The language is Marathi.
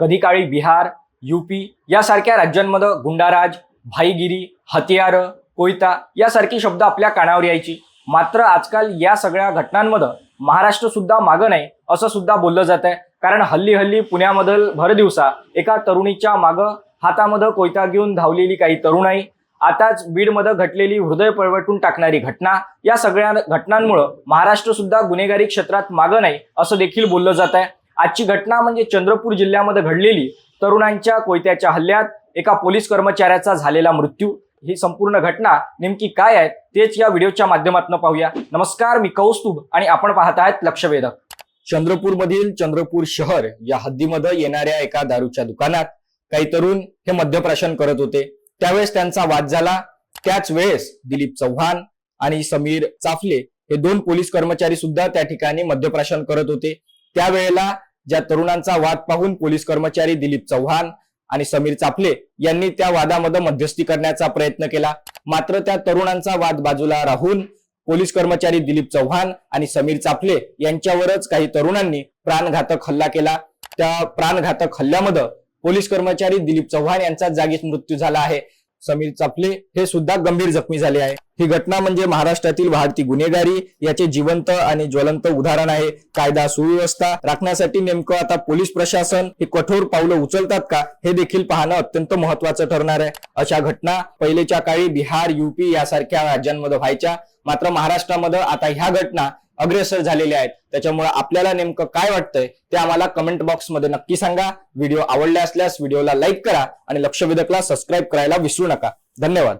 कधी काळी बिहार युपी यासारख्या राज्यांमध्ये गुंडाराज भाईगिरी हतियार कोयता यासारखी शब्द आपल्या कानावर यायची. मात्र आजकाल या सगळ्या घटनांमध्ये महाराष्ट्र सुद्धा मागं नाही असं सुद्धा बोललं जात आहे कारण हल्ली हल्ली पुण्यामधील भरदिवसा एका तरुणीच्या मागं हातामध्ये कोयता घेऊन धावलेली काही तरुणाई आताच बीडमध्ये घटलेली हृदय पळवटून टाकणारी घटना या सगळ्या घटनांमुळं महाराष्ट्र सुद्धा गुन्हेगारी क्षेत्रात मागं नाही असं देखील बोललं जात आहे आजची घटना म्हणजे चंद्रपूर जिल्ह्यामध्ये घडलेली. तरुणांच्या कोयत्याच्या हल्ल्यात एका पोलीस कर्मचाऱ्याचा झालेला मृत्यू. ही संपूर्ण घटना नेमकी काय आहे तेच या व्हिडिओच्या माध्यमातून पाहूया. नमस्कार मी कौस्तुभ आणि आपण पाहत आहात लक्षवेधक. चंद्रपूरमधील चंद्रपूर शहर या हद्दीमध्ये येणाऱ्या एका दारूच्या दुकानात काही तरुण हे मद्यप्राशन करत होते. त्यावेळेस त्यांचा वाद झाला. त्याच वेळेस दिलीप चव्हाण आणि समीर चाफले हे दोन पोलीस कर्मचारी सुद्धा त्या ठिकाणी मद्यप्राशन करत होते. त्यावेळेला ज्या तरुणांचा वाद पाहून पोलीस कर्मचारी दिलीप चव्हाण आणि समीर चापले यांनी त्या वादामध्ये मध्यस्थी करण्याचा प्रयत्न केला. मात्र त्या तरुणांचा वाद बाजूला राहून पोलीस कर्मचारी दिलीप चव्हाण आणि समीर चापले यांच्यावरच काही तरुणांनी प्राणघातक हल्ला केला. त्या प्राणघातक हल्ल्यामध्ये पोलीस कर्मचारी दिलीप चव्हाण यांचा जागीच मृत्यू झाला आहे. समीर चाफले हे सुद्धा गंभीर जखमी झाले आहे. ही घटना म्हणजे महाराष्ट्रातील वाढती गुन्हेगारी याचे जिवंत आणि ज्वलंत उदाहरण आहे. कायदा सुव्यवस्था राखण्यासाठी नेमकं आता पोलीस प्रशासन हे कठोर पावलं उचलतात का हे देखील पाहणं अत्यंत महत्वाचं ठरणार आहे. अशा घटना पहिलेच्या काळी बिहार युपी यासारख्या राज्यांमध्ये व्हायच्या. मात्र महाराष्ट्रामध्ये आता ह्या घटना अग्रेसर झालेल्या आहेत. त्याच्यामुळे आपल्याला नेमकं काय वाटतंय ते आम्हाला कमेंट बॉक्समध्ये नक्की सांगा. व्हिडिओ आवडले असल्यास व्हिडिओला लाईक करा आणि लक्षवेधकला सबस्क्राईब करायला विसरू नका. धन्यवाद.